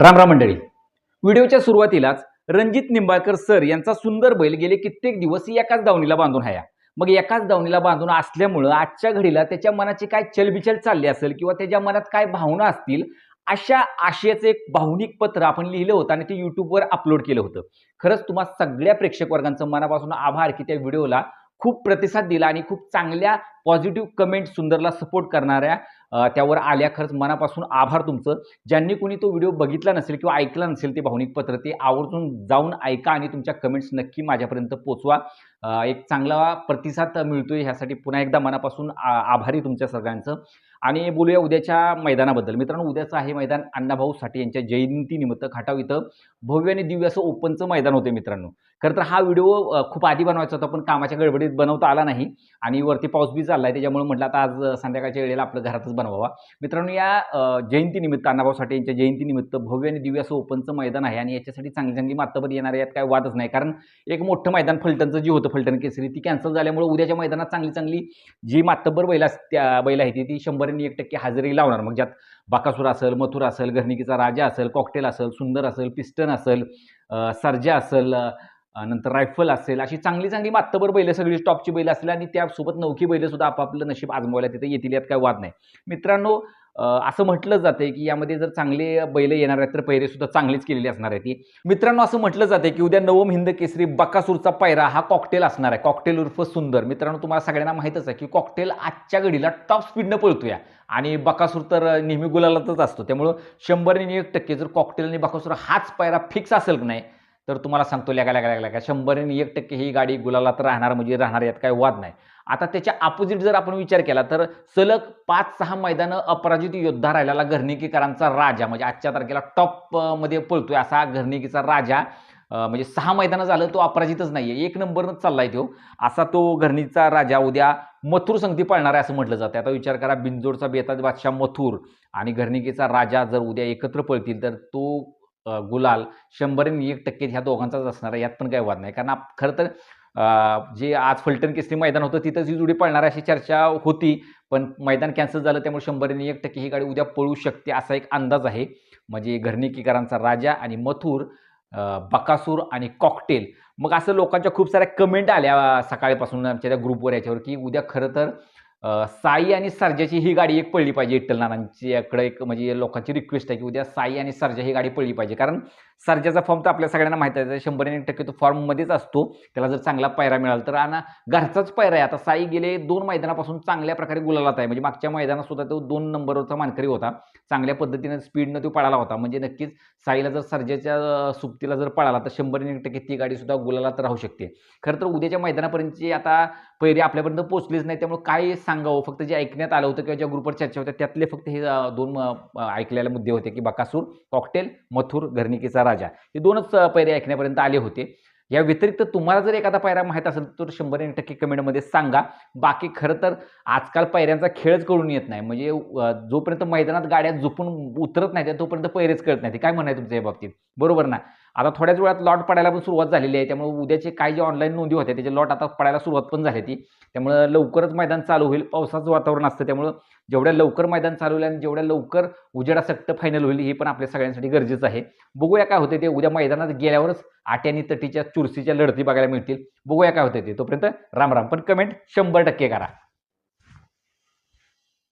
राम राम मंडळी. व्हिडिओच्या सुरुवातीलाच रणजित निंबाळकर सर यांचा सुंदर बैल गेले कित्येक दिवस एकाच दावणीला बांधून हाया. मग एकाच दावणीला बांधून असल्यामुळं आजच्या घडीला त्याच्या मनाची काय चलबिचल चालली असेल किंवा त्याच्या मनात काय भावना असतील अशा आशयाचं एक भावनिक पत्र आपण लिहिलं होतं आणि ते युट्यूबवर अपलोड केलं होतं. खरंच तुम्हा सगळ्या प्रेक्षक वर्गांचं मनापासून आभार की त्या व्हिडिओला खूप प्रतिसाद दिला आणि खूप चांगल्या पॉझिटिव्ह कमेंट सुंदरला सपोर्ट करणाऱ्या त्यावर आल्या खरंच मनापासून आभार तुमचं. ज्यांनी कोणी तो व्हिडिओ बघितला नसेल किंवा ऐकला नसेल ते भावनिक पत्र ते आवर्जून जाऊन ऐका आणि तुमच्या कमेंट्स नक्की माझ्यापर्यंत पोचवा. एक चांगला प्रतिसाद मिळतोय ह्यासाठी पुन्हा एकदा मनापासून आ- आभारी तुमच्या सगळ्यांचं. आणि बोलूया उद्याच्या मैदानाबद्दल. मित्रांनो उद्याचं आहे मैदान अण्णाभाऊ साठे यांच्या जयंतीनिमित्त खाटाव इथं. भव्य आणि दिव्य असं ओपनचं मैदान होते मित्रांनो. खरं तर हा व्हिडिओ खूप आधी बनवायचा होता पण कामाच्या गडबडीत बनवता आला नाही. आणि वरती पाऊस बी चाललाय त्याच्यामुळे म्हटलं आता आज संध्याकाळच्या वेळेला आपलं घरातच बनवावा. मित्रांनो या जयंतीनिमित्त अण्णाभाऊ साठे यांच्या जयंतीनिमित्त भव्य आणि दिव्य असं ओपनचं मैदान आहे आणि याच्यासाठी चांगली चांगली मातबर येणार यात काय वादच नाही. कारण एक मोठं मैदान फलटणचं जे होतं फलटण केसरी ती कॅन्सल झाल्यामुळे उद्याच्या मैदानात चांगली चांगली जी मातब्बर बैल अस- त्या बैल आहे ती ती शंभर आणि एक टक्के हजेरी लावणार. मग ज्यात बाकासूर असेल मथुर असेल घरणिकीचा राजा असेल कॉकटेल असेल सुंदर असेल पिस्टन असेल सर्जा असेल नंतर रायफल असेल अशी चांगली चांगली मातबर बैल सगळी टॉपची बैल असतील आणि त्यासोबत नौकी बैल सुद्धा आपापलं नशीब आजमावायला तिथे येतील यात काय वाद नाही. मित्रांनो असं म्हटलं जाते की यामध्ये जर चांगले बैल येणार आहेत तर पैरे सुद्धा चांगलीच केलेली असणार आहे ती मित्रांनो असं म्हटलं जाते की उद्या नवम हिंद केसरी बकासूरचा पायरा हा कॉकटेल असणार आहे. कॉकटेल उर्फ सुंदर. मित्रांनो तुम्हाला सगळ्यांना माहीतच आहे की कॉकटेल आजच्या घडीला टॉप स्पीडनं पळतोया. आणि बकासूर तर नेहमी गुलालातच असतो. त्यामुळं शंभर आणि एक टक्के जर कॉकटेल आणि बकासूर हाच पायरा फिक्स असेल नाही तर तुम्हाला सांगतो लॅगा लॅगा लॅगा लॅगा शंभर एक टक्के ही गाडी गुलालात राहणार म्हणजे राहणार यात काय वाद नाही. आता त्याच्या अपोजिट जर आपण विचार केला तर सलग पाच सहा मैदानं अपराजित योद्धा राहिलेला घरणिकीकरांचा राजा म्हणजे आजच्या तारखेला टॉपमध्ये पळतोय असा घरणिकीचा राजा म्हणजे सहा मैदानं झालं तो अपराजितच नाही आहे एक नंबरनंच चाललाय तो. असा तो घरणीचा राजा उद्या मथुर संगती पाळणार आहे असं म्हटलं जातं आता विचार करा बिंजोडचा बेताज बादशाह मथुर आणि घरणिकेचा राजा जर उद्या एकत्र पळतील तर तो गुलाल शंभरीन एक टक्के ह्या दोघांचाच असणार आहे यात पण काही वाद नाही. कारण खरं तर जे आज फलटण केसरी मैदान होतं तिथंच ही जुडी पळणार अशी चर्चा होती. पण मैदान कॅन्सल झालं त्यामुळे शंभर एक टक्के ही गाडी उद्या पळू शकते असा एक अंदाज आहे. म्हणजे घरणिकीकरांचा राजा आणि मथुर बकासूर आणि कॉकटेल मग असं लोकांच्या खूप साऱ्या कमेंट आल्या सकाळपासून आमच्या त्या ग्रुपवर याच्यावर की उद्या खरं तर साई आणि सर्जाची ही गाडी एक पडली पाहिजे विठ्ठल नानांच्याकडे एक म्हणजे लोकांची रिक्वेस्ट आहे की उद्या साई आणि सर्जा ही गाडी पडली पाहिजे. कारण सर्जाचा फॉर्म तर आपल्या सगळ्यांना माहीत आहे. शंभर एक टक्के तो फॉर्ममध्येच असतो. त्याला जर चांगला पायरा मिळाला तर. आणि घरचाच पायरा आहे. आता साई गेले दोन मैदानापासून चांगल्या प्रकारे गुलालात आहे. म्हणजे मागच्या मैदानात सुद्धा तो दोन नंबरवरचा मानकरी होता. चांगल्या पद्धतीने स्पीडनं तो पळाला होता. म्हणजे नक्कीच साईला जर सर्जाच्या सुप्तीला जर पळाला तर शंभर एक टक्के ती गाडीसुद्धा गुलालात राहू शकते. खरं तर उद्याच्या मैदानापर्यंतची आता पैरी आपल्यापर्यंत पोहोचलीच नाही. त्यामुळे काय सांगावं? फक्त जे ऐकण्यात आलं होतं किंवा ज्या ग्रुपवर चर्चा होत्या त्यातले फक्त हे दोन ऐकलेले मुद्दे होते की बकासूर कॉकटेल मथुर घरणिकेचा राजा. हे दोनच अं, पैरे ऐकण्यापर्यंत आले होते. या व्यतिरिक्त तुम्हाला जर एखादा पायरा माहीत असेल तर शंभर एक टक्के कमेंटमध्ये सांगा. बाकी खरं तर आजकाल पायऱ्यांचा खेळच कळून येत नाही. म्हणजे जोपर्यंत मैदानात गाड्या झोपून उतरत नाही तोपर्यंत पैरेच कळत नाही ते काय म्हणाय तुमच्या या बाबतीत? बरोबर ना? आता थोड्याच वेळात लॉट पडायला पण सुरुवात झालेली आहे. त्यामुळे उद्याचे काही जे ऑनलाईन नोंदी होत्या त्याचे लॉट आता पडायला सुरुवात पण झाली ती. त्यामुळं लवकरच मैदान चालू होईल. पावसाचं वातावरण असतं. त्यामुळं जेवढ्या लवकर मैदान चालू होईल आणि जेवढ्या लवकर उजेडासक्त फायनल होईल हे पण आपल्या सगळ्यांसाठी गरजेचं आहे. बघूया काय होते ते. उद्या मैदानात गेल्यावरच आट्यानी तटीच्या चुरशीच्या लढती बघायला मिळतील. बघूया काय होते ते. तोपर्यंत राम राम. पण कमेंट शंभर टक्के करा.